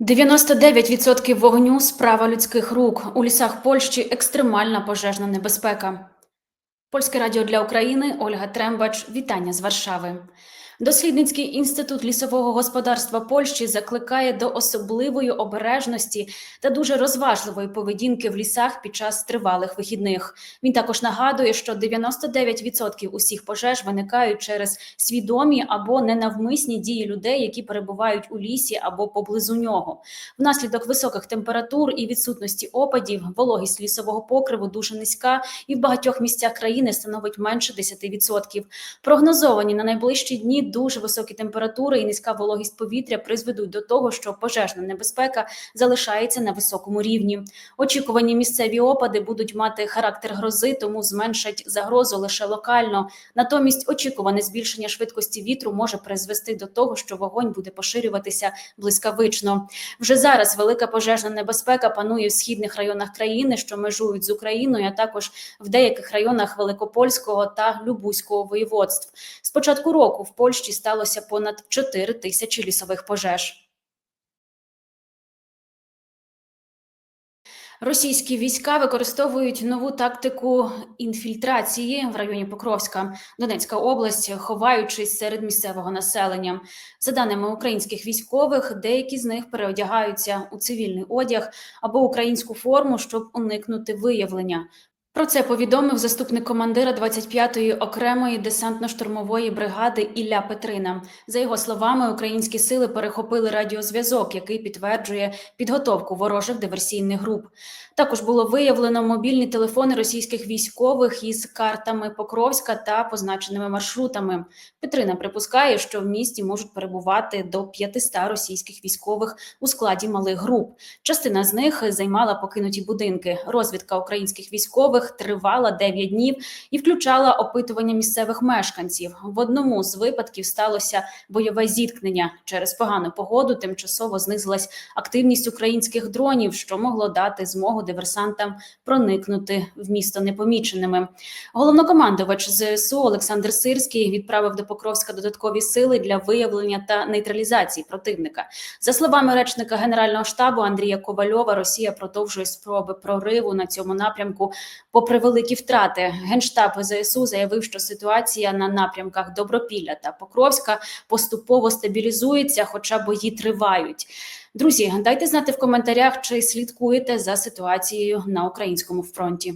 99% вогню справа людських рук. У лісах Польщі екстремальна пожежна небезпека. Польське радіо для України Ольга Трембач. Вітання з Варшави. Дослідницький інститут лісового господарства Польщі закликає до особливої обережності та дуже розважливої поведінки в лісах під час тривалих вихідних. Він також нагадує, що 99% усіх пожеж виникають через свідомі або ненавмисні дії людей, які перебувають у лісі або поблизу нього. Внаслідок високих температур і відсутності опадів, вологість лісового покриву дуже низька, і в багатьох місцях країни становить менше 10%. Прогнозовані на найближчі дні дуже високі температури і низька вологість повітря призведуть до того, що пожежна небезпека залишається на високому рівні. Очікувані місцеві опади будуть мати характер грози, тому зменшать загрозу лише локально. Натомість очікуване збільшення швидкості вітру може призвести до того, що вогонь буде поширюватися блискавично. Вже зараз велика пожежна небезпека панує в східних районах країни, що межують з Україною, а також в деяких районах Великопольського та Любузького воєводств. З початку року в Польщі сталося понад 4 тисячі лісових пожеж. Російські війська використовують нову тактику інфільтрації в районі Покровська, Донецька область, ховаючись серед місцевого населення. За даними українських військових, деякі з них переодягаються у цивільний одяг або українську форму, щоб уникнути виявлення. Про це повідомив заступник командира 25-ї окремої десантно-штурмової бригади Ілля Петрина. За його словами, українські сили перехопили радіозв'язок, який підтверджує підготовку ворожих диверсійних груп. Також було виявлено мобільні телефони російських військових із картами Покровська та позначеними маршрутами. Петрина припускає, що в місті можуть перебувати до 500 російських військових у складі малих груп. Частина з них займала покинуті будинки. Розвідка українських військових тривала 9 днів і включала опитування місцевих мешканців. В одному з випадків сталося бойове зіткнення. Через погану погоду тимчасово знизилась активність українських дронів, що могло дати змогу диверсантам проникнути в місто непоміченими. Головнокомандувач ЗСУ Олександр Сирський відправив до Покровська додаткові сили для виявлення та нейтралізації противника. За словами речника Генерального штабу Андрія Ковальова, Росія продовжує спроби прориву на цьому напрямку. Попри великі втрати, генштаб ЗСУ заявив, що ситуація на напрямках Добропілля та Покровська поступово стабілізується, хоча бої тривають. Друзі, дайте знати в коментарях, чи слідкуєте за ситуацією на українському фронті.